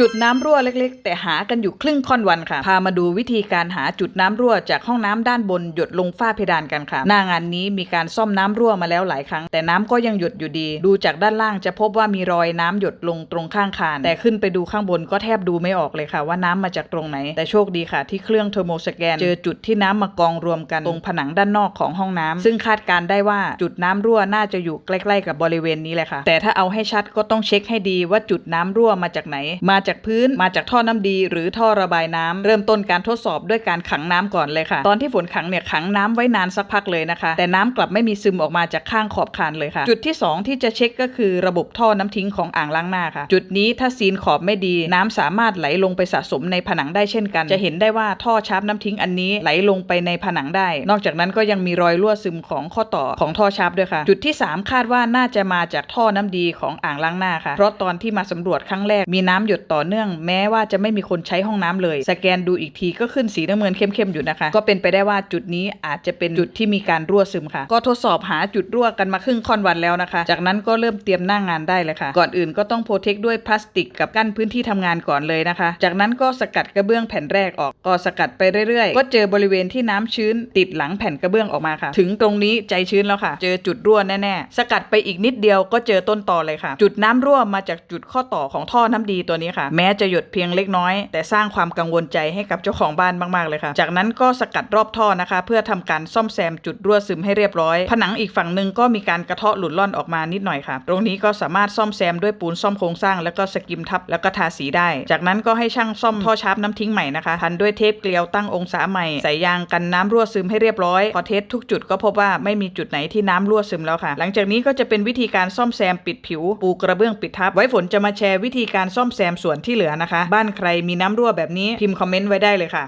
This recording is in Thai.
จุดน้ำรั่วเล็กๆ แต่หากันอยู่ครึ่งค่อนวันค่ะ พามาดูวิธีการหาจุดน้ำรั่วจากห้องน้ำด้านบนหยดลงฝ้าเพดานกันค่ะ หน้างานนี้มีการซ่อมน้ำรั่วมาแล้วหลายครั้ง แต่น้ำก็ยังหยดอยู่ดี ดูจากด้านล่างจะพบว่ามีรอยน้ำหยดลงตรงข้างคาน แต่ขึ้นไปดูข้างบนก็แทบดูไม่ออกเลยค่ะ ว่าน้ำมาจากตรงไหน แต่โชคดีค่ะ ที่เครื่องเทอร์โมสแกน เจอจุดที่น้ำมากองรวมกันตรงผนังด้านนอกของห้องน้ำซึ่งคาดการได้ว่าจุดน้ำรั่วน่าจะอยู่ใกล้ ๆ กับบริเวณนี้แหละค่ะ แต่ถ้าเอาให้ชัดก็ต้องเช็คให้ดีว่าจุดน้ำรั่วมาจากไหนมาจากพื้นมาจากท่อน้ำดีหรือท่อระบายน้ำเริ่มต้นการทดสอบด้วยการขังน้ำก่อนเลยค่ะ ตอนที่ฝนขังเนี่ยขังน้ำไว้นานสักพักเลยนะคะ แต่น้ำกลับไม่มีซึมออกมาจากข้างขอบคานเลยค่ะ จุดที่สองที่จะเช็คก็คือระบบท่อน้ำทิ้งของอ่างล้างหน้าค่ะ จุดนี้ถ้าซีนขอบไม่ดี น้ำสามารถไหลลงไปสะสมในผนังได้เช่นกัน จะเห็นได้ว่าท่อชาร์ปน้ำทิ้งอันนี้ไหลลงไปในผนังได้ นอกจากนั้นก็ยังมีรอยรั่วซึมของข้อต่อของท่อชาร์ปด้วยค่ะ จุดที่สามคาดว่าน่าจะมาจากท่อน้ำดีของอ่างล้างหน้าค่ะ เพราะตอนที่มาสำรวจครั้งแรกมีน้ำหยดต่อเนื่องแม้ว่าจะไม่มีคนใช้ห้องน้ำเลย สแกนดูอีกทีก็ขึ้นสีน้ำเงินเข้มๆอยู่นะคะ ก็เป็นไปได้ว่าจุดนี้อาจจะเป็นจุดที่มีการรั่วซึมค่ะ ก็ทดสอบหาจุดรั่วกันมาครึ่งค่อนวันแล้วนะคะ จากนั้นก็เริ่มเตรียมหน้างงานได้เลยค่ะ ก่อนอื่นก็ต้องโปรเทคด้วยพลาสติกกับกั้นพื้นที่ทำงานก่อนเลยนะคะ จากนั้นก็สกัดกระเบื้องแผ่นแรกออก ก็สกัดไปเรื่อยๆ ก็เจอบริเวณที่น้ำชื้นติดหลังแผ่นกระเบื้องออกมาค่ะ ถึงตรงนี้ใจชื้นแล้วค่ะ เจอจุดรั่วแน่ๆ สกัดไปอีกนิดเดียวก็เจอต้นตอเลยค่ะ จุดน้ำรั่วมาจากจุดข้อต่อของท่อน้ำดีตัวนี้ค่ะแม้จะหยดเพียงเล็กน้อย แต่สร้างความกังวลใจให้กับเจ้าของบ้านมากๆเลยค่ะ จากนั้นก็สกัดรอบท่อนะคะ เพื่อทำการซ่อมแซมจุดรั่วซึมให้เรียบร้อย ผนังอีกฝั่งหนึ่งก็มีการกระเทาะหลุดล่อนออกมานิดหน่อยค่ะ ตรงนี้ก็สามารถซ่อมแซมด้วยปูนซ่อมโครงสร้างแล้วก็สกิมทับแล้วก็ทาสีได้ จากนั้นก็ให้ช่างซ่อมท่อชาร์ปน้ำทิ้งใหม่นะคะพันด้วยเทปเกลียวตั้งองศาใหม่ใส่ยางกันน้ำรั่วซึมให้เรียบร้อยพอเทสทุกจุดก็พบว่าไม่มีจุดไหนที่น้ำรั่วซึมแล้วค่ะ หลังจากนี้ก็จะเป็นวิธีการซ่อมแซมปิดผิว ปูกระเบื้องปิดทับ ไว้ฝนจะมาแชร์วิธีการซ่อมแซมส่วนที่เหลือนะคะ บ้านใครมีน้ำรั่วแบบนี้พิมพ์คอมเมนต์ไว้ได้เลยค่ะ